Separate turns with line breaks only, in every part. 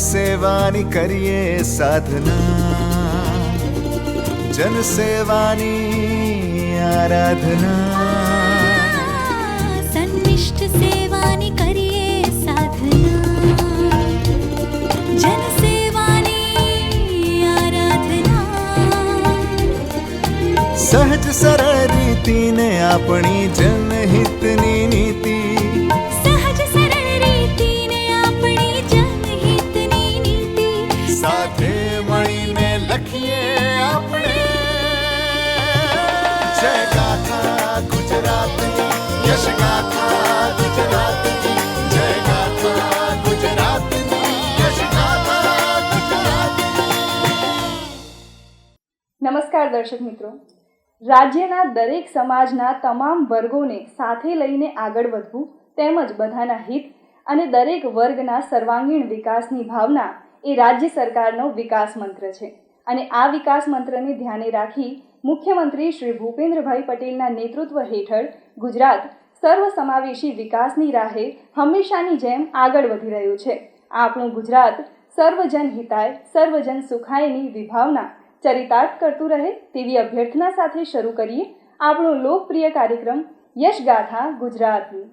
સંનિષ્ઠ સેવાની કરીએ સાધના જન સેવાની આરાધના
સંનિષ્ઠ સેવાની કરીએ સાધના જન સેવાની આરાધના
સહજ સરળ રીતિને
નમસ્કાર દર્શક મિત્રો. રાજ્યના દરેક સમાજના તમામ વર્ગોને સાથે લઈને આગળ વધવું તેમજ બધાના હિત અને દરેક વર્ગના સર્વાંગીણ વિકાસની ભાવના એ રાજ્ય સરકારનો વિકાસ મંત્ર છે. અને આ વિકાસ મંત્રને ધ્યાને રાખી મુખ્યમંત્રી શ્રી ભૂપેન્દ્રભાઈ પટેલના નેતૃત્વ હેઠળ ગુજરાત સર્વસમાવેશી વિકાસની રાહે હંમેશાની જેમ આગળ વધી રહ્યું છે. આપણું ગુજરાત સર્વજન હિતાય, સર્વજન સુખાયની વિભાવના ચરિતાર્થ કરતું રહે તેવી અભ્યર્થના સાથે શરૂ કરીએ આપણો લોકપ્રિય કાર્યક્રમ યશગાથા ગુજરાતની.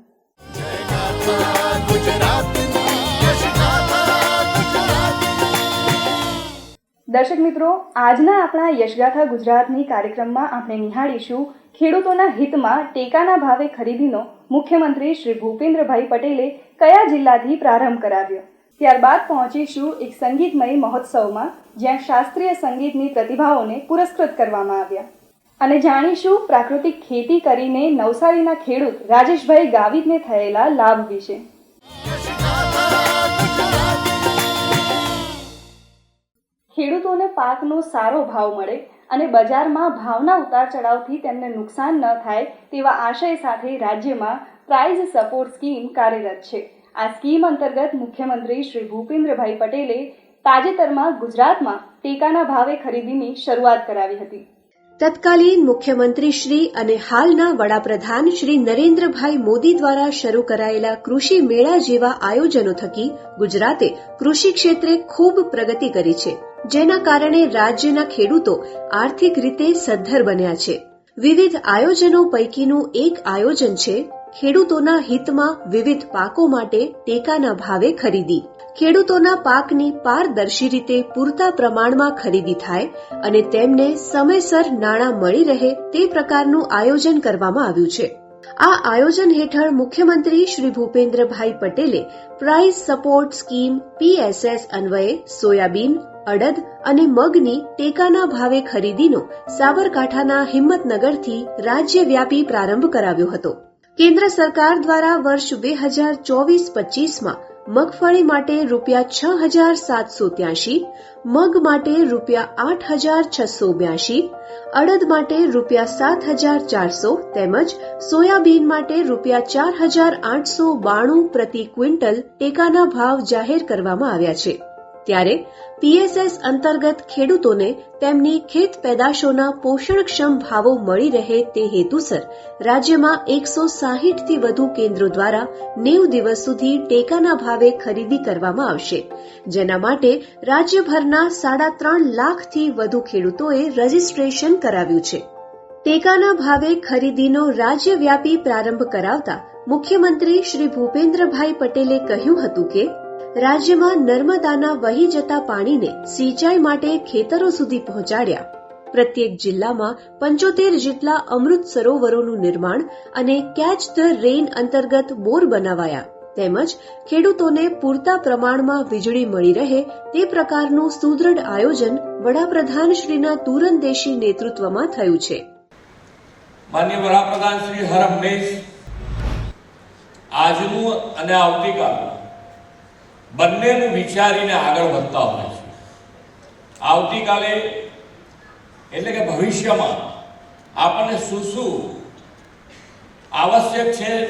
દર્શક મિત્રો, આજના આપણા યશગાથા ગુજરાતની કાર્યક્રમમાં આપણે નિહાળીશું ખેડૂતોના હિતમાં ટેકાના ભાવે ખરીદીનો મુખ્યમંત્રી શ્રી ભૂપેન્દ્રભાઈ પટેલે કયા જિલ્લાથી પ્રારંભ કરાવ્યો? ત્યારબાદ પહોંચીશું એક સંગીતમય મહોત્સવમાં, જ્યાં શાસ્ત્રીય સંગીતની પ્રતિભાઓને પુરસ્કૃત કરવામાં આવ્યા. અને જાણીશું પ્રાકૃતિક ખેતી કરીને નવસારીના ખેડૂત રાજેશભાઈ ગાવિતને થયેલા લાભ વિશે. ખેડૂતોને પાકનો સારો ભાવ મળે અને બજારમાં ભાવના ઉતાર ચઢાવથી તેમને નુકસાન ન થાય તેવા આશય સાથે રાજ્યમાં પ્રાઇઝ સપોર્ટ સ્કીમ કાર્યરત છે. આ સ્કીમ અંતર્ગત મુખ્યમંત્રી શ્રી ભૂપેન્દ્રભાઈ પટેલે તાજેતરમાં ગુજરાતમાં ટેકાના ભાવે ખરીદીની શરૂઆત કરાવી હતી.
તત્કાલીન મુખ્યમંત્રી શ્રી અને હાલના વડાપ્રધાન શ્રી નરેન્દ્રભાઈ મોદી દ્વારા શરૂ કરાયેલા કૃષિ મેળા જેવા આયોજનો થકી ગુજરાતે કૃષિ ક્ષેત્રે ખૂબ પ્રગતિ કરી છે. જેના કારણે રાજ્યના ખેડૂતો આર્થિક રીતે સદ્ધર બન્યા છે. વિવિધ આયોજનો પૈકીનું એક આયોજન છે ખેડૂતોના હિતમાં વિવિધ પાકો માટે ટેકાના ભાવે ખરીદી. ખેડૂતોના પાકની પારદર્શી રીતે પૂરતા પ્રમાણમાં ખરીદી થાય અને તેમને સમયસર નાણાં મળી રહે તે પ્રકારનું આયોજન કરવામાં આવ્યું છે. આ આયોજન હેઠળ મુખ્યમંત્રી શ્રી ભૂપેન્દ્રભાઈ પટેલે પ્રાઇસ સપોર્ટ સ્કીમ પીએસએસ અન્વયે સોયાબીન અડદ અને મગની ટેકાના ભાવે ખરીદીનો સાબરકાંઠાના હિંમતનગરથી રાજ્યવ્યાપી પ્રારંભ કરાવ્યો હતો. કેન્દ્ર સરકાર દ્વારા વર્ષ બે હજાર ચોવીસ પચીસમાં મગફળી માટે રૂપિયા છ હજાર સાતસો ત્યાસી મગ માટે રૂપિયા આઠ હજાર છસો બ્યાસી અડદ માટે રૂપિયા સાત હજાર ચારસો તેમજ સોયાબીન માટે રૂપિયા ચાર હજાર આઠસો બાણું પ્રતિ ક્વિન્ટલ ટેકાના ભાવ જાહેર કરવામાં આવ્યા છે. ત્યારે પીએસએસ અંતર્ગત ખેડૂતોને તેમની ખેત પેદાશોના પોષણક્ષમ ભાવો મળી રહે તે હેતુસર રાજ્યમાં એકસો સાહીઠથી વધુ કેન્દ્રો દ્વારા નેવ દિવસ સુધી ટેકાના ભાવે ખરીદી કરવામાં આવશે, જેના માટે રાજ્યભરના સાડા ત્રણ લાખથી વધુ ખેડૂતોએ રજીસ્ટ્રેશન કરાવ્યું છે. ટેકાના ભાવે ખરીદીનો રાજ્યવ્યાપી પ્રારંભ કરાવતા મુખ્યમંત્રી શ્રી ભૂપેન્દ્રભાઈ પટેલે કહ્યું હતું કે રાજ્યમાં નર્મદાના વહી જતા પાણીને સિંચાઈ માટે ખેતરો સુધી પહોંચાડ્યા. પ્રત્યેક જિલ્લામાં પંચોતેર જેટલા અમૃત સરોવરોનું નિર્માણ અને કેચ ધ રેઇન અંતર્ગત બોર બનાવાયા. તેમજ ખેડૂતોને પૂરતા પ્રમાણમાં વીજળી મળી રહે તે પ્રકારનું સુદૃઢ આયોજન વડાપ્રધાનશ્રીના તુરંદેશી નેતૃત્વમાં થયું છે.
માન્ય વડાપ્રધાન શ્રી હર આજનું અને આવતીકાલનું બંનેનું વિચારીને આગળ વધતા હોય છે. આવતીકાલે એટલે કે ભવિષ્યમાં આપણને શું શું આવશ્યક છે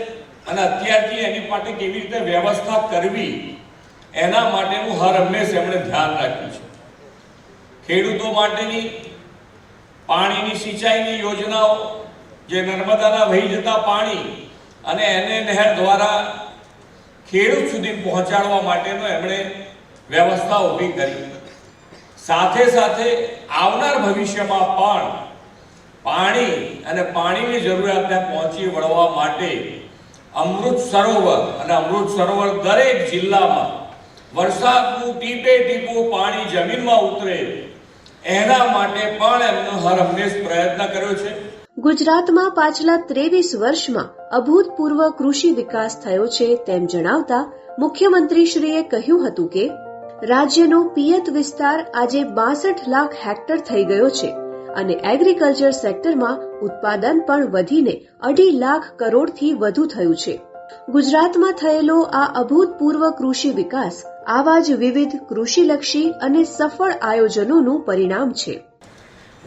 અને અત્યારથી એની માટે કેવી રીતે વ્યવસ્થા કરવી એના માટેનું હર હંમેશ એમણે ધ્યાન રાખ્યું છે. ખેડૂતો માટેની પાણીની સિંચાઈની યોજનાઓ, જે નર્મદાના વહી જતા પાણી અને એને નહેર દ્વારા ખેડૂત સુધી પહોંચાડવા માટેનો એમણે વ્યવસ્થા ઊભી કરી. સાથે સાથે આવનાર ભવિષ્યમાં પણ પાણી અને પાણીની જરૂરિયાતને પહોંચી વળવા માટે અમૃત સરોવર અને અમૃત સરોવર દરેક જિલ્લામાં વરસાદનું ટીપે ટીપું પાણી જમીનમાં ઉતરે. એના માટે પણ એમનો હર હંમેશ પ્રયત્ન કર્યો છે.
ગુજરાતમાં પાછલા ત્રેવીસ વર્ષમાં અભૂતપૂર્વ કૃષિ વિકાસ થયો છે તેમ જણાવતા મુખ્યમંત્રીશ્રીએ કહ્યું હતું કે, રાજ્યનો પિયત વિસ્તાર આજે બાસઠ લાખ હેક્ટર થઈ ગયો છે અને એગ્રીકલ્ચર સેક્ટરમાં ઉત્પાદન પણ વધીને અઢી લાખ કરોડથી વધુ થયું છે. ગુજરાતમાં થયેલો આ અભૂતપૂર્વ કૃષિ વિકાસ આવા જ વિવિધ કૃષિલક્ષી અને સફળ આયોજનોનું પરિણામ છે.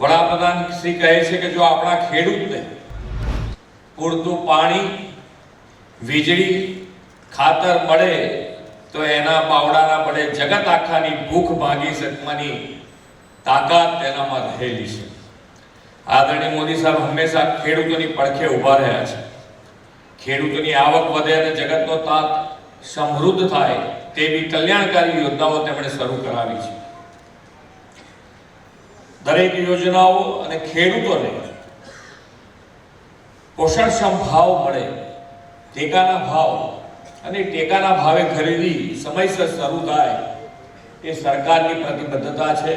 વડાપ્રધાન શ્રી કહે છે કે જો આપણા ખેડૂતને પૂરતું પાણી, વીજળી, ખાતર મળે, તો એના પાવડાના પડે જગત આખાની ભૂખ ભાગી શકવાની તાકાત તેનામાં રહેલી છે. આદરણીય મોદી સાહેબ હંમેશા ખેડૂતોની પડખે ઊભા રહ્યા છે. ખેડૂતોની આવક વધે અને જગતનો તાત સમૃદ્ધ થાય તેવી કલ્યાણકારી યોજનાઓ તેમણે શરૂ કરાવી છે. દરેક યોજનાઓ અને ખેડૂતોને પોષણક્ષમ ભાવ મળે, ટેકાના ભાવ અને ટેકાના ભાવે ખરીદી સમયસર શરૂ થાય, એ સરકારની પ્રતિબદ્ધતા છે.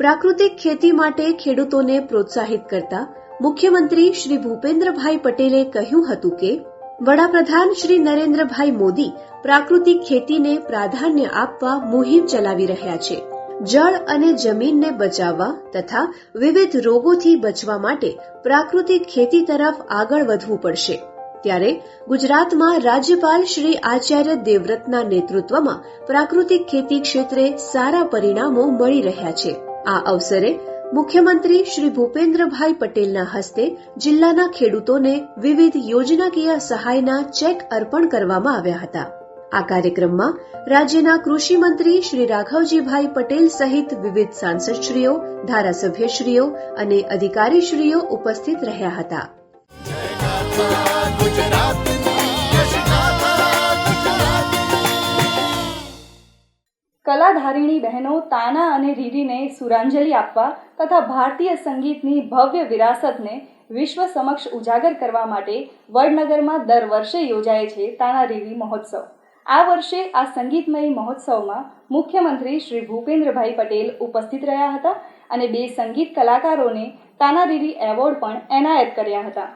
પ્રાકૃતિક ખેતી માટે ખેડૂતોને પ્રોત્સાહિત કરતા મુખ્યમંત્રી શ્રી ભૂપેન્દ્રભાઈ પટેલે કહ્યું હતું કે, વડાપ્રધાન શ્રી નરેન્દ્રભાઈ મોદી પ્રાકૃતિક ખેતીને પ્રાધાન્ય આપવા મુહિમ ચલાવી રહ્યા છે. જળ અને જમીનને બચાવવા તથા વિવિધ રોગોથી બચવા માટે પ્રાકૃતિક ખેતી તરફ આગળ વધવું પડશે. ત્યારે ગુજરાતમાં રાજ્યપાલ શ્રી આચાર્ય દેવવ્રતના નેતૃત્વમાં પ્રાકૃતિક ખેતી ક્ષેત્રે સારા પરિણામો મળી રહ્યા છે. આ અવસરે મુખ્યમંત્રી શ્રી ભૂપેન્દ્રભાઈ પટેલના હસ્તે જિલ્લાના ખેડૂતોને વિવિધ યોજનાકીય સહાયના ચેક અર્પણ કરવામાં આવ્યા હતા. આ કાર્યક્રમમાં રાજ્યના કૃષિ મંત્રી શ્રી રાઘવજીભાઈ પટેલ સહિત વિવિધ સાંસદશ્રીઓ, ધારાસભ્યશ્રીઓ અને અધિકારીશ્રીઓ ઉપસ્થિત રહ્યા હતા.
કલાધારિણી બહેનો તાના અને રીરીને સુરાંજલિ આપવા તથા ભારતીય સંગીતની ભવ્ય વિરાસતને વિશ્વ સમક્ષ ઉજાગર કરવા માટે વડનગરમાં દર વર્ષે યોજાય છે તાના રીરી મહોત્સવ. આ વર્ષે આ સંગીતમય મહોત્સવમાં મુખ્યમંત્રી શ્રી ભૂપેન્દ્રભાઈ પટેલ ઉપસ્થિત રહ્યા હતા અને બે સંગીત કલાકારોને તાનારીરી એવોર્ડ પણ એનાયત કર્યા હતા.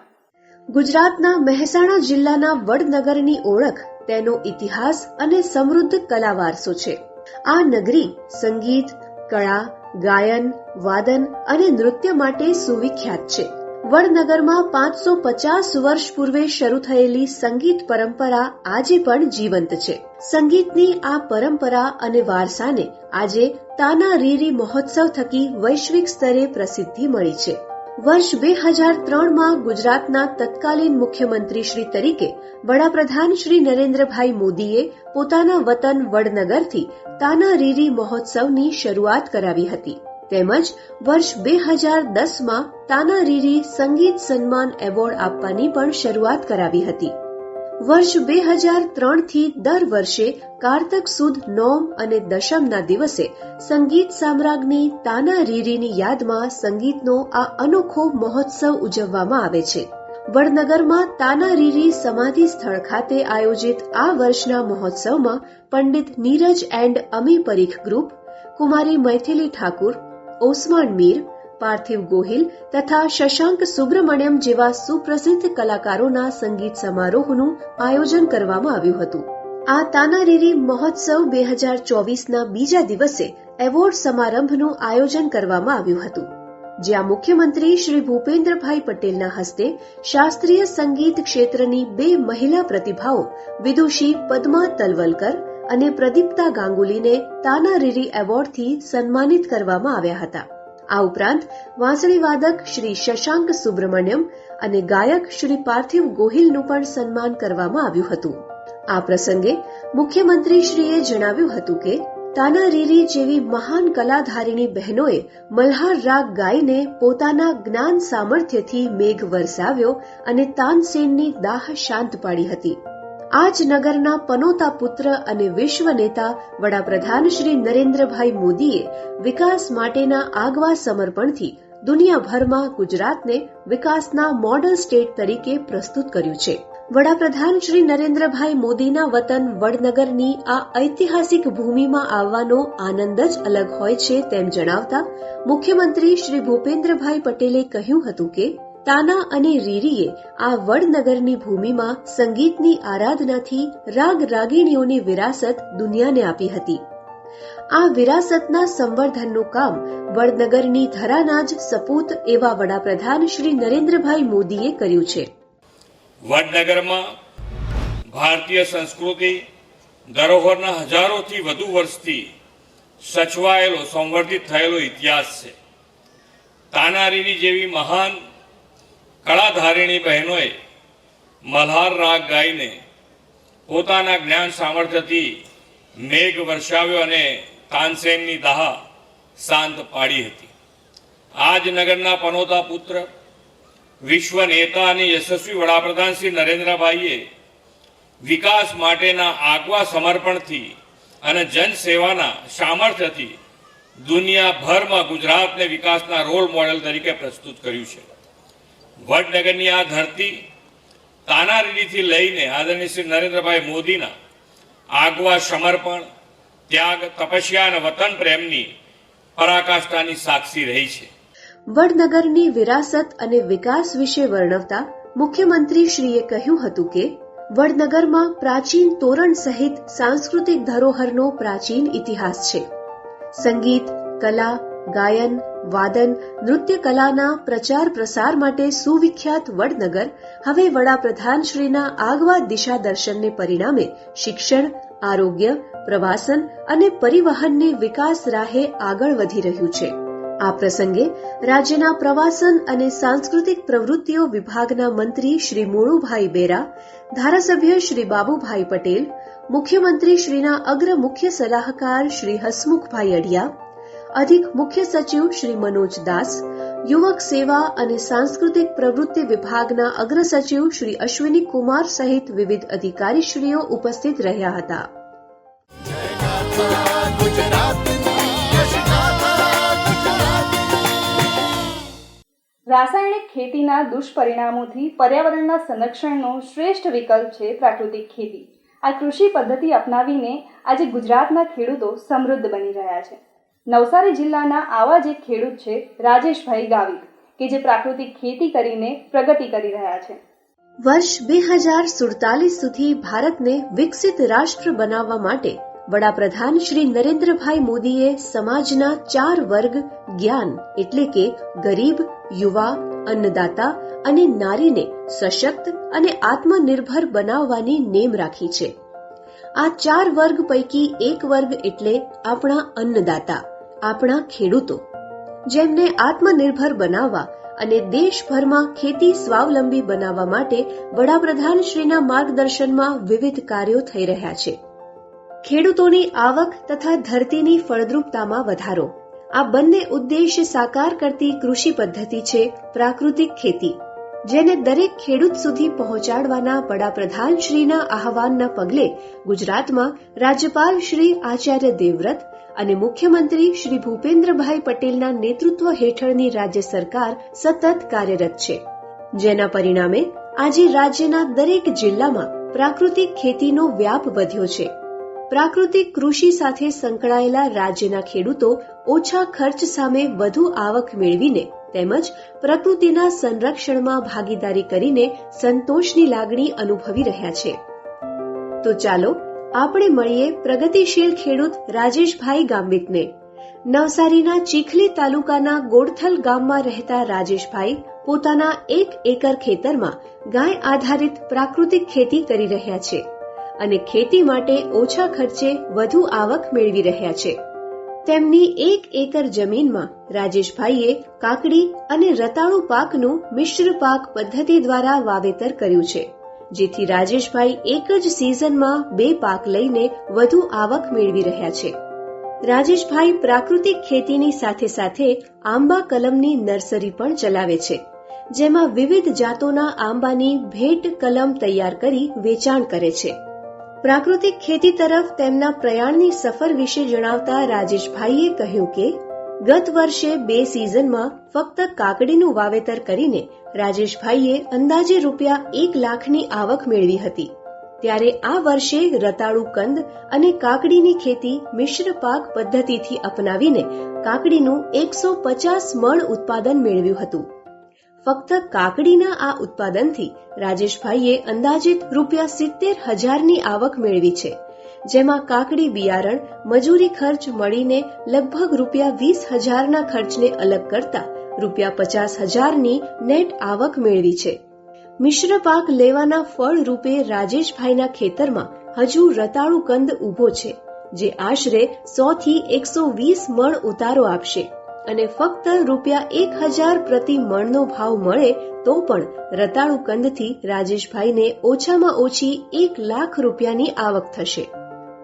ગુજરાતના મહેસાણા જિલ્લાના વડનગરની ઓળખ, તેનો ઇતિહાસ અને સમૃદ્ધ કલા વારસો છે. આ નગરી સંગીત, કળા, ગાયન, વાદન અને નૃત્ય માટે સુવિખ્યાત છે. વડનગરમાં પાંચસો પચાસ વર્ષ પૂર્વે શરૂ થયેલી સંગીત પરંપરા આજે પણ જીવંત છે. સંગીતની આ પરંપરા અને વારસાને આજે તાના રીરી મહોત્સવ થકી વૈશ્વિક સ્તરે પ્રસિદ્ધિ મળી છે. વર્ષ બે હજાર ત્રણમાં ગુજરાતના તત્કાલીન મુખ્યમંત્રી શ્રી તરીકે વડાપ્રધાન શ્રી નરેન્દ્રભાઈ મોદીએ પોતાના વતન વડનગરથી તાના રીરી મહોત્સવની શરૂઆત કરાવી હતી. તેમજ વર્ષ બે હજાર દસમાં તાના રીરી સંગીત સન્માન એવોર્ડ આપવાની પણ શરૂઆત કરાવી હતી. વર્ષ બે હજાર ત્રણથી દર વર્ષે કારતક સુદ નોમ અને દશમના દિવસે સંગીત સામ્રાજ્ઞી તાના રીરીની યાદમાં સંગીતનો આ અનોખો મહોત્સવ ઉજવવામાં આવે છે. વડનગરમાં તાના રીરી સમાધિ સ્થળ ખાતે આયોજિત આ વર્ષના મહોત્સવમાં પંડિત નીરજ એન્ડ અમી પરીખ ગ્રુપ, કુમારી મૈથિલી ઠાકુર ઓસમાન મીર, પાર્થિવ ગોહિલ તથા શશાંક સુબ્રમણ્યમ જેવા સુપ્રસિદ્ધ કલાકારોના સંગીત સમારોહનું આયોજન કરવામાં આવ્યું હતું. આ તાનારીરી મહોત્સવ બે હજાર ચોવીસના બીજા દિવસે એવોર્ડ સમારંભનું આયોજન કરવામાં આવ્યું હતું. જ્યાં મુખ્યમંત્રી શ્રી ભૂપેન્દ્રભાઈ પટેલના હસ્તે શાસ્ત્રીય સંગીત ક્ષેત્રની બે મહિલા પ્રતિભાઓ, વિદુષી પદ્મા તલવલકર અને પ્રદીપ્તા ગાંગુલીને તાનારીરી એવોર્ડથી સન્માનિત કરવામાં આવ્યા હતા. આ ઉપરાંત વાંસળી વાદક શ્રી શશાંક સુબ્રમણ્યમ અને ગાયક શ્રી પાર્થિવ ગોહિલનું પણ સન્માન કરવામાં આવ્યું હતું. આ પ્રસંગે મુખ્યમંત્રીશ્રીએ જણાવ્યું હતું કે તાનારીરી જેવી મહાન કલાધારીણી બહેનોએ મલ્હાર રાગ ગાઈને પોતાના જ્ઞાન સામર્થ્યથી મેઘ વરસાવ્યો અને તાનસેનની દાહ શાંત પાડી હતી. આ જ નગરના પનોતા પુત્ર અને વિશ્વ નેતા વડાપ્રધાન શ્રી નરેન્દ્રભાઈ મોદીએ વિકાસ માટેના આગવા સમર્પણથી દુનિયાભરમાં ગુજરાતને વિકાસના મોડલ સ્ટેટ તરીકે પ્રસ્તુત કર્યું છે. વડાપ્રધાન શ્રી નરેન્દ્રભાઈ મોદીના વતન વડનગરની આ ઐતિહાસિક ભૂમિમાં આવવાનો આનંદ જ અલગ હોય છે તેમ જણાવતા મુખ્યમંત્રી શ્રી ભૂપેન્દ્રભાઈ પટેલે કહ્યું હતું કે તાના અને રીરીએ આ વડનગરની ભૂમિમાં સંગીતની આરાધનાથી રાગ રાગીણીઓની વિરાસત દુનિયાને આપી હતી. આ વિરાસતના સંવર્ધનનું કામ વડનગરની ધરાના જ સપૂત એવા વડાપ્રધાન શ્રી નરેન્દ્રભાઈ મોદીએ કર્યું છે.
વડનગરમાં ભારતીય સંસ્કૃતિ ધરોહરના હજારોથી વધુ વર્ષથી સચવાયેલો, સંવર્ધિત થયેલો ઇતિહાસ છે. તાનારીની જેવી મહાન કળાધારિણી બહેનોએ મલ્હાર રાગ ગાઈને પોતાના જ્ઞાન સામર્થ્યથી મેઘ વર્ષાવ્યો અને તાનસેનની દાહ શાંત પાડી હતી. આજ નગરના પનોતા પુત્ર, વિશ્વ નેતા અને યશસ્વી વડાપ્રધાન શ્રી નરેન્દ્રભાઈએ વિકાસ માટેના આગવા સમર્પણથી અને જનસેવાના સામર્થ્યથી દુનિયાભરમાં ગુજરાતને વિકાસના રોલ મોડેલ તરીકે પ્રસ્તુત કર્યું છે. વડનગરની આ ધરતી તાનારીથી લઈને આદરણીય શ્રી નરેન્દ્રભાઈ મોદીના આગવા સમર્પણ, ત્યાગ, તપસ્યા અને વતન પ્રેમની પરાકાષ્ઠાની સાક્ષી રહી છે.
વડનગરની વિરાસત અને વિકાસ વિશે વર્ણવતા મુખ્યમંત્રી શ્રીએ કહ્યું હતું કે, વડનગરમાં પ્રાચીન તોરણ સહિત સાંસ્કૃતિક ધરોહરનો પ્રાચીન ઇતિહાસ છે. સંગીત, કલા ગાયન, વાદન નૃત્ય કલાના પ્રચાર પ્રસાર માટે સુવિખ્યાત વડનગર, હવે વડાપ્રધાન શ્રીના આગવા દિશા દર્શનને પરિણામે શિક્ષણ, આરોગ્ય, પ્રવાસન અને પરિવહનની વિકાસ રાહે આગળ વધી રહ્યું છે. આ પ્રસંગે રાજ્યના પ્રવાસન અને સાંસ્કૃતિક પ્રવૃત્તિઓ વિભાગના મંત્રી શ્રી મોળુભાઈ બેરા, ધારાસભ્ય શ્રી બાબુભાઈ પટેલ મુખ્યમંત્રી શ્રીના અગ્ર મુખ્ય સલાહકાર શ્રી હસમુખભાઈ અડિયા અધિક મુખ્ય સચિવ શ્રી મનોજ દાસ, યુવક સેવા અને સાંસ્કૃતિક પ્રવૃત્તિ વિભાગના અગ્ર સચિવ શ્રી અશ્વિની કુમાર સહિત વિવિધ અધિકારીશ્રીઓ ઉપસ્થિત રહ્યા હતા.
રાસાયણિક ખેતીના દુષ્પરિણામોથી પર્યાવરણના સંરક્ષણનો શ્રેષ્ઠ વિકલ્પ છે પ્રાકૃતિક ખેતી. આ કૃષિ પદ્ધતિ અપનાવીને આજે ગુજરાતના ખેડૂતો સમૃદ્ધ બની રહ્યા છે. નવસારી જિલ્લાના આવા જ એક ખેડૂત છે, રાજેશભાઈ ગાવિત, કે જે પ્રાકૃતિક ખેતી કરીને પ્રગતિ કરી રહ્યા છે.
વર્ષ બે હજાર સુડતાલીસ સુધી ભારતને વિકસિત રાષ્ટ્ર બનાવવા માટે વડાપ્રધાન શ્રી નરેન્દ્રભાઈ મોદીએ સમાજના ચાર વર્ગ, જ્ઞાન એટલે કે ગરીબ, યુવા, અન્નદાતા અને નારીને સશક્ત અને આત્મનિર્ભર બનાવવાની નેમ રાખી છે. આ ચાર વર્ગ પૈકી એક વર્ગ એટલે આપણા અન્નદાતા. આપણા ખેડૂતો, જેમને આત્મનિર્ભર બનાવવા અને દેશભરમાં ખેતી સ્વાવલંબી બનાવવા માટે વડાપ્રધાન માર્ગદર્શનમાં વિવિધ કાર્યો થઈ રહ્યા છે. ખેડૂતોની આવક તથા ધરતીની ફળદ્રુપતામાં વધારો. આ બંને ઉદ્દેશ્ય સાકાર કરતી કૃષિ પદ્ધતિ છે પ્રાકૃતિક ખેતી, જેને દરેક ખેડૂત સુધી પહોંચાડવાના વડાપ્રધાન શ્રીના આહવાનના પગલે ગુજરાતમાં રાજ્યપાલ શ્રી આચાર્ય દેવવ્રત અને મુખ્યમંત્રી શ્રી ભૂપેન્દ્રભાઈ પટેલના નેતૃત્વ હેઠળની રાજ્ય સરકાર સતત કાર્યરત છે. જેના પરિણામે આજે રાજ્યના દરેક જિલ્લામાં પ્રાકૃતિક ખેતીનો વ્યાપ વધ્યો છે. પ્રાકૃતિક કૃષિ સાથે સંકળાયેલા રાજ્યના ખેડૂતો ઓછા ખર્ચ સામે વધુ આવક મેળવીને તેમજ પ્રકૃતિના સંરક્ષણમાં ભાગીદારી કરીને સંતોષની લાગણી અનુભવી રહ્યા છે. તો ચાલો આપણે મળીએ પ્રગતિશીલ ખેડૂત રાજેશભાઈ ગામિતને નવસારીના ચીખલી તાલુકાના ગોડથલ ગામમાં રહેતા રાજેશભાઈ પોતાના એક એકર ખેતરમાં ગાય આધારિત પ્રાકૃતિક ખેતી કરી રહ્યા છે અને ખેતી માટે ઓછા ખર્ચે વધુ આવક મેળવી રહ્યા છે. તેમની એક એકર જમીનમાં રાજેશભાઈએ કાકડી અને રતાળુ પાકનું મિશ્ર પાક પદ્ધતિ દ્વારા વાવેતર કર્યું છે. જેથી રાજેશભાઈ એક જ સિઝનમાં બે પાક લઈને વધુ આવક મેળવી રહ્યા છે. રાજેશભાઈ પ્રાકૃતિક ખેતીની સાથે સાથે આંબા કલમની નર્સરી પણ ચલાવે છે, જેમાં વિવિધ જાતોના આંબાની ભેટ કલમ તૈયાર કરી વેચાણ કરે છે. પ્રાકૃતિક ખેતી તરફ તેમના પ્રયાણની સફર વિશે જણાવતા રાજેશભાઈએ કહ્યું કે, ગત વર્ષે બે સિઝનમાં ફક્ત કાકડીનું વાવેતર કરીને રાજેશભાઈએ અંદાજે રૂપિયા એક લાખની આવક મેળવી હતી. ત્યારે આ વર્ષે રતાળુ કંદ અને કાકડીની ખેતી મિશ્ર પાક પદ્ધતિથી અપનાવીને કાકડીનું એકસો પચાસ મણ ઉત્પાદન મેળવ્યું હતું. ફક્ત કાકડીના આ ઉત્પાદનથી રાજેશભાઈએ અંદાજિત રૂપિયા સિત્તેર હજારની આવક મેળવી છે, જેમાં કાકડી બિયારણ, મજૂરી ખર્ચ મળીને લગભગ રૂપિયા વીસ હજારના ખર્ચને અલગ કરતા રૂપિયા પચાસ હજારની નેટ આવક મેળવી છે. મિશ્ર પાક લેવાના ફળ રૂપે રાજેશભાઈના ખેતરમાં હજુ રતાળુ કંદ ઊભો છે, જે આશરે સો થી એકસો વીસ મણ ઉતારો આપશે અને ફક્ત રૂપિયા એક હજાર પ્રતિ મણનો ભાવ મળે તો પણ રતાળુ કંદથી રાજેશભાઈને ઓછામાં ઓછી એક લાખ રૂપિયાની આવક થશે.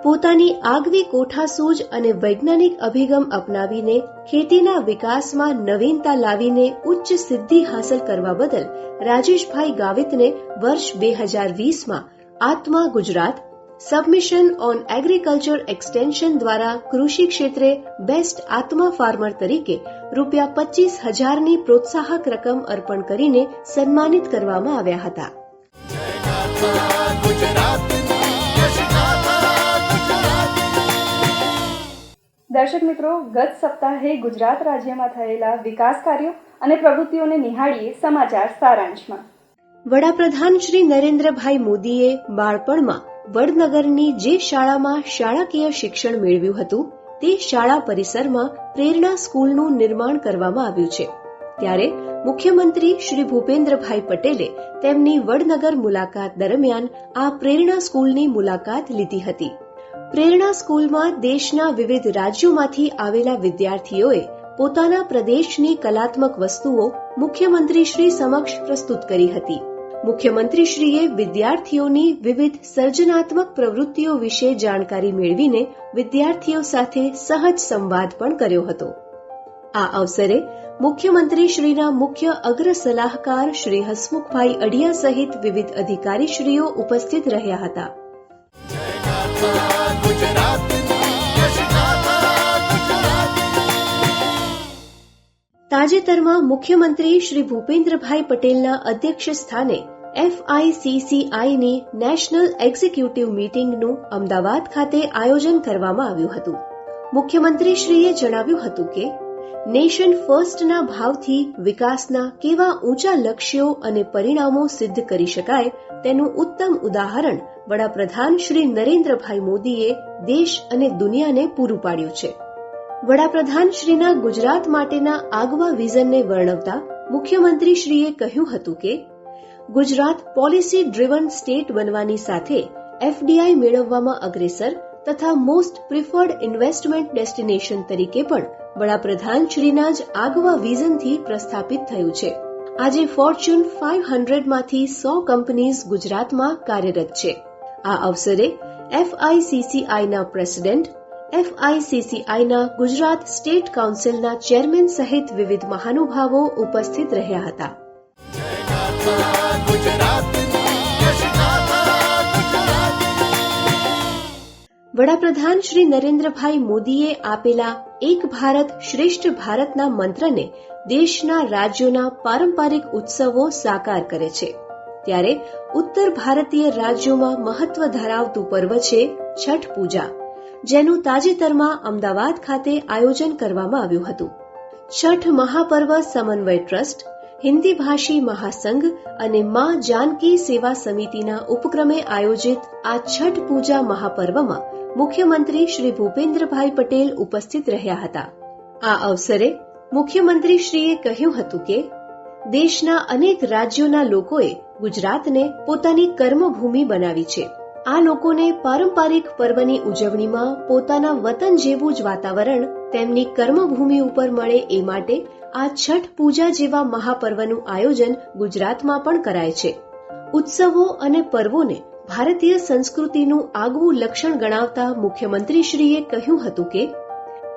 પોતાની આગવી કોઠાસૂઝ અને વૈજ્ઞાનિક અભિગમ અપનાવીને ખેતીના વિકાસમાં નવીનતા લાવીને ઉચ્ચ સિદ્ધિ હાંસલ કરવા બદલ રાજેશભાઈ ગાવિતને વર્ષ બે હજાર વીસમાં ATMA Gujarat, submission on agriculture extension દ્વારા કૃષિ ક્ષેત્રે બેસ્ટ આત્મા ફાર્મર તરીકે રૂપિયા પચીસ હજારની પ્રોત્સાહક રકમ અર્પણ કરીને સન્માનિત કરવામાં આવ્યા હતા.
ગાથા
દર્શક મિત્રો, ગત સપ્તાહે ગુજરાત રાજ્યમાં થયેલા વિકાસ કાર્યો અને પ્રવૃત્તિઓને નિહાળીએ સમાચાર સારાંશમાં.
વડાપ્રધાન શ્રી નરેન્દ્રભાઈ મોદીએ બાળપણમાં વડનગરની જે શાળામાં શાળાકીય શિક્ષણ મેળવ્યું હતું, તે શાળા પરિસરમાં પ્રેરણા સ્કૂલનું નિર્માણ કરવામાં આવ્યું છે. ત્યારે મુખ્યમંત્રી શ્રી ભૂપેન્દ્રભાઈ પટેલે તેમની વડનગર મુલાકાત દરમિયાન આ પ્રેરણા સ્કૂલની મુલાકાત લીધી હતી. પ્રેરણા સ્કૂલમાં દેશના વિવિધ રાજ્યોમાંથી આવેલા વિદ્યાર્થીઓએ પોતાના પ્રદેશની કલાત્મક વસ્તુઓ મુખ્યમંત્રીશ્રી સમક્ષ પ્રસ્તુત કરી હતી. મુખ્યમંત્રીશ્રીએ વિદ્યાર્થીઓની વિવિધ સર્જનાત્મક પ્રવૃત્તિઓ વિશે જાણકારી મેળવીને વિદ્યાર્થીઓ સાથે સહજ સંવાદ પણ કર્યો હતો. આ અવસરે મુખ્યમંત્રીશ્રીના મુખ્ય અગ્ર સલાહકાર શ્રી હસમુખભાઈ અઢિયા સહિત વિવિધ અધિકારીશ્રીઓ ઉપસ્થિત રહ્યા હતા. તાજેતરમાં મુખ્યમંત્રી શ્રી ભૂપેન્દ્રભાઈ પટેલના અધ્યક્ષ સ્થાને એફઆઈસીસીઆઈની નેશનલ એક્ઝિક્યુટિવ મીટિંગનું અમદાવાદ ખાતે આયોજન કરવામાં આવ્યું હતું. મુખ્યમંત્રીશ્રીએ જણાવ્યું હતું કે, નેશન ફર્સ્ટના ભાવથી વિકાસના કેવા ઊંચા લક્ષ્યો અને પરિણામો સિદ્ધ કરી શકાય તેનું ઉત્તમ ઉદાહરણ વડાપ્રધાન શ્રી નરેન્દ્રભાઈ મોદીએ દેશ અને દુનિયાને પૂરું પાડ્યું છે. વડાપ્રધાન શ્રીના ગુજરાત માટેના આગવા વિઝનને વર્ણવતા મુખ્યમંત્રીશ્રીએ કહ્યું હતું કે, ગુજરાત પોલિસી ડ્રીવન સ્ટેટ બનવાની સાથે એફડીઆઈ મેળવવામાં અગ્રેસર તથા મોસ્ટ પ્રિફર્ડ ઇન્વેસ્ટમેન્ટ ડેસ્ટિનેશન તરીકે પણ વડાપ્રધાન શ્રીના જ આગવા વિઝનથી પ્રસ્થાપિત થયું છે. આજે ફોર્ચ્યુન ફાઇવ હંડ્રેડમાંથી સો કંપનીઝ ગુજરાતમાં કાર્યરત છે. આ અવસરે એફઆઈસીસીઆઈના પ્રેસિડેન્ટ એફઆઈસીસીઆઈના ગુજરાત સ્ટેટ કાઉન્સિલના ચેરમેન સહિત વિવિધ મહાનુભાવો ઉપસ્થિત રહ્યા હતા. વડાપ્રધાન શ્રી નરેન્દ્રભાઈ મોદીએ આપેલા એક ભારત શ્રેષ્ઠ ભારતના મંત્રને દેશના રાજ્યોના પારંપરિક ઉત્સવો સાકાર કરે છે. ત્યારે ઉત્તર ભારતીય રાજ્યોમાં મહત્વ ધરાવતું પર્વ છે છઠ પૂજા. જેનું તાજેતરમાં અમદાવાદ ખાતે આયોજન કરવામાં આવ્યું હતું. છઠ મહાપર્વ સમન્વય ટ્રસ્ટ, હિન્દી ભાષી મહાસંઘ અને મા જાનકી સેવા સમિતિના ઉપક્રમે આયોજિત આ છઠ પૂજા મહાપર્વમાં મુખ્યમંત્રી શ્રી ભૂપેન્દ્રભાઈ પટેલ ઉપસ્થિત રહ્યા હતા. આ અવસરે મુખ્યમંત્રીશ્રીએ કહ્યું હતું કે, દેશના અનેક રાજ્યોના લોકોએ ગુજરાતને પોતાની કર્મભૂમિ બનાવી છે. આ લોકોને પારંપરિક પર્વની ઉજવણીમાં પોતાના વતન જેવું જ વાતાવરણ, તેમની કર્મભૂમિ ઉપર મળે એ માટે આ છઠ પૂજા જેવા મહાપર્વનું આયોજન ગુજરાતમાં પણ કરાય છે. ઉત્સવો અને પર્વોને ભારતીય સંસ્કૃતિનું આગવું લક્ષણ ગણાવતા મુખ્યમંત્રીશ્રીએ કહ્યું હતું કે,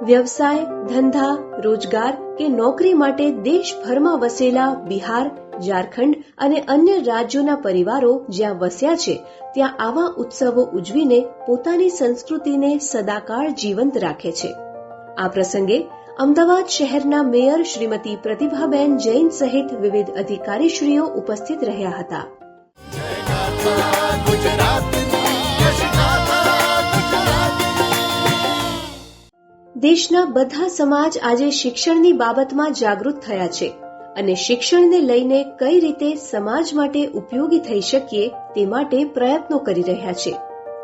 વ્યવસાય, ધંધા, રોજગાર કે નોકરી માટે દેશભરમાં વસેલા બિહાર ઝારખંડ અને અન્ય રાજ્યોના પરિવારો જ્યાં વસ્યા છે, ત્યાં આવા ઉત્સવો ઉજવીને પોતાની સંસ્કૃતિને સદાકાળ જીવંત રાખે છે. આ પ્રસંગે અમદાવાદ શહેરના મેયર શ્રીમતી પ્રતિભાબેન જૈન સહિત વિવિધ અધિકારીશ્રીઓ ઉપસ્થિત રહ્યા હતા. દેશના બધા સમાજ આજે શિક્ષણની બાબતમાં જાગૃત થયા છે. અને શિક્ષણને લઈને કઈ રીતે સમાજ માટે ઉપયોગી થઈ શકીએ તે માટે પ્રયત્નો કરી રહ્યા છે.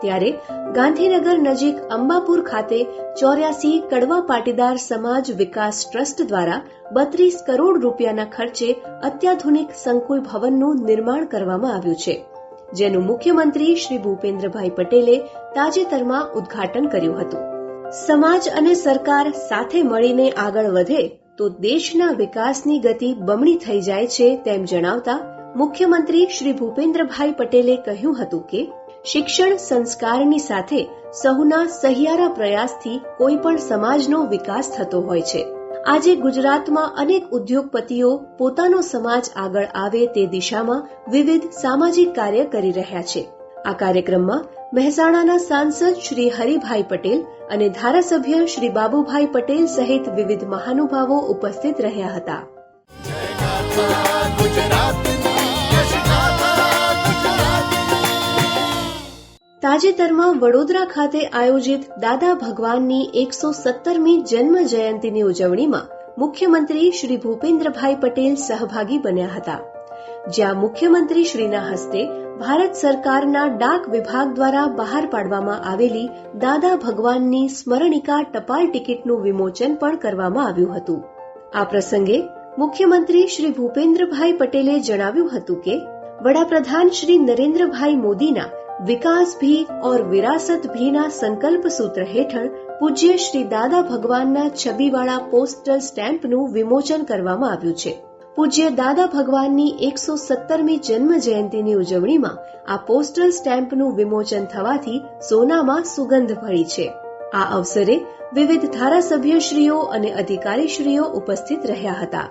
ત્યારે ગાંધીનગર નજીક અંબાપુર ખાતે ચોર્યાસી કડવા પાટીદાર સમાજ વિકાસ ટ્રસ્ટ દ્વારા બત્રીસ કરોડ રૂપિયાના ખર્ચે અત્યાધુનિક સંકુલ ભવનનું નિર્માણ કરવામાં આવ્યું છે, જેનું મુખ્યમંત્રી શ્રી ભૂપેન્દ્રભાઈ પટેલે તાજેતરમાં ઉદ્ઘાટન કર્યું હતું. સમાજ અને સરકાર સાથે મળીને આગળ વધે તો દેશના વિકાસની ગતિ બમણી થઈ જાય છે તેમ જણાવતા મુખ્યમંત્રી શ્રી ભૂપેન્દ્રભાઈ પટેલે કહ્યું હતું કે શિક્ષણ સંસ્કારની સાથે સહુના સહિયારા પ્રયાસથી કોઈ પણ સમાજનો વિકાસ થતો હોય છે. આજે ગુજરાતમાં અનેક ઉદ્યોગપતિઓ પોતાનો સમાજ આગળ આવે તે દિશામાં વિવિધ સામાજિક કાર્ય કરી રહ્યા છે. આ કાર્યક્રમમાં મહેસાણાના સાંસદ શ્રી હરિભાઈ પટેલ અને ધારાસભ્ય શ્રી બાબુભાઈ પટેલ સહિત વિવિધ મહાનુભાવો ઉપસ્થિત રહ્યા હતા. તાજેતરમાં વડોદરા ખાતે આયોજિત દાદા ભગવાનની એકસો સત્તરમી જન્મ જયંતિની ઉજવણીમાં મુખ્યમંત્રી શ્રી ભૂપેન્દ્રભાઈ પટેલ સહભાગી બન્યા હતા. જ્યાં મુખ્યમંત્રી શ્રીના હસ્તે ભારત સરકારના ડાક વિભાગ દ્વારા બહાર પાડવામાં આવેલી દાદા ભગવાનની સ્મરણિકા ટપાલ ટિકિટનું વિમોચન પણ કરવામાં આવ્યું હતું. આ પ્રસંગે મુખ્યમંત્રી શ્રી ભૂપેન્દ્રભાઈ પટેલે જણાવ્યું હતું કે, વડાપ્રધાન શ્રી નરેન્દ્રભાઈ મોદીના વિકાસ ભી ઓર વિરાસત ભીના સંકલ્પ સૂત્ર હેઠળ પૂજ્ય શ્રી દાદા ભગવાનના છબીવાળા પોસ્ટલ સ્ટેમ્પનું વિમોચન કરવામાં આવ્યું છે. પૂજ્ય દાદા ભગવાનની એકસો સત્તરમી જન્મ જયંતિની ઉજવણીમાં આ પોસ્ટલ સ્ટેમ્પનું વિમોચન થવાથી સોનામાં સુગંધ ભળી છે. આ અવસરે વિવિધ ધારાસભ્યશ્રીઓ અને અધિકારીશ્રીઓ ઉપસ્થિત રહ્યા હતા.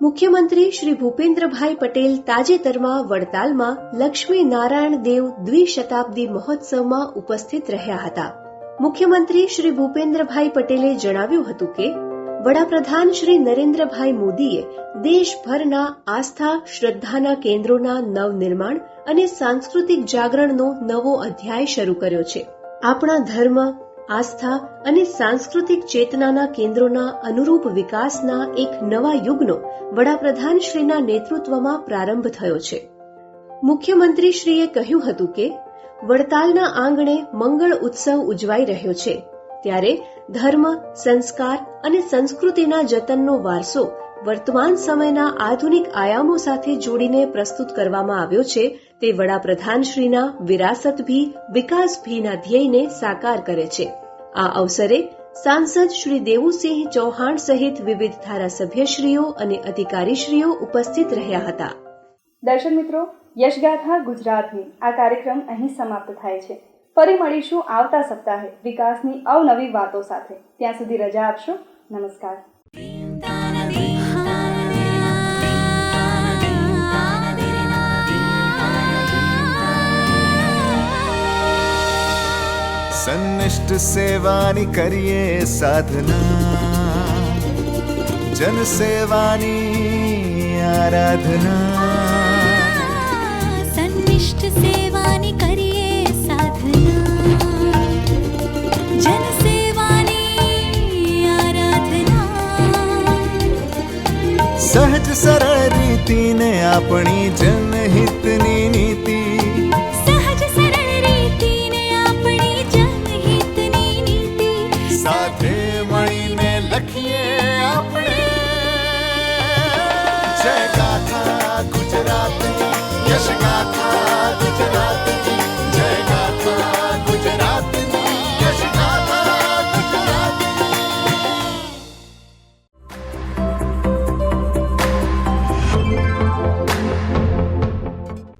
મુખ્યમંત્રી શ્રી ભૂપેન્દ્રભાઈ પટેલ તાજેતરમાં વડતાલમાં લક્ષ્મી નારાયણ દેવ દ્વિશતાબ્દી મહોત્સવમાં ઉપસ્થિત રહ્યા હતા. મુખ્યમંત્રી શ્રી ભૂપેન્દ્રભાઈ પટેલે જણાવ્યું હતું કે, વડાપ્રધાન શ્રી નરેન્દ્રભાઈ મોદીએ દેશભરના આસ્થા, શ્રદ્ધાના કેન્દ્રોના નવનિર્માણ અને સાંસ્કૃતિક જાગરણનો નવો અધ્યાય શરૂ કર્યો છે. આપણા ધર્મ, આસ્થા અને સાંસ્કૃતિક ચેતનાના કેન્દ્રોના અનુરૂપ વિકાસના એક નવા યુગનો વડાપ્રધાનશ્રીના નેતૃત્વમાં પ્રારંભ થયો છે. મુખ્યમંત્રીશ્રીએ કહ્યું હતું કે વડતાલના આંગણે મંગળ ઉત્સવ ઉજવાઈ રહ્યો છે. ત્યારે ધર્મ, સંસ્કાર અને સંસ્કૃતિના જતનનો વારસો વર્તમાન સમયના આધુનિક આયામો સાથે જોડીને પ્રસ્તુત કરવામાં આવ્યો છે તે વડાપ્રધાનશ્રીના વિરાસત ભી વિકાસ ભીના ધ્યેયને સાકાર કરે છે. આ અવસરે સાંસદ શ્રી દેવુસિંહ ચૌહાણ સહિત વિવિધ ધારાસભ્યશ્રીઓ અને અધિકારીશ્રીઓ ઉપસ્થિત રહ્યા હતા.
દર્શક મિત્રો યશગાથા ગુજરાતની. આ કાર્યક્રમ અહીં સમાપ્ત થાય છે. ફરી મળીશું આવતા સપ્તાહે વિકાસની અવનવી વાતો સાથે. ત્યાં સુધી રજા આપશો. નમસ્કાર.
સંનિષ્ઠ સેવાની કરીએ સાધના. જન સેવાની આરાધના.
સંનિષ્ઠ સેવાની કરીએ સાધના જન સેવાની આરાધના
સહજ સરળ રીતિને આપણી જનહિતની નીતિ
સહજ સરળ રીતિને આપણી જનહિતની નીતિ
સાથે મળીને લખીએ આપણે જય ગાથા ગુજરાતની યશ ગાથા ગુજરાતની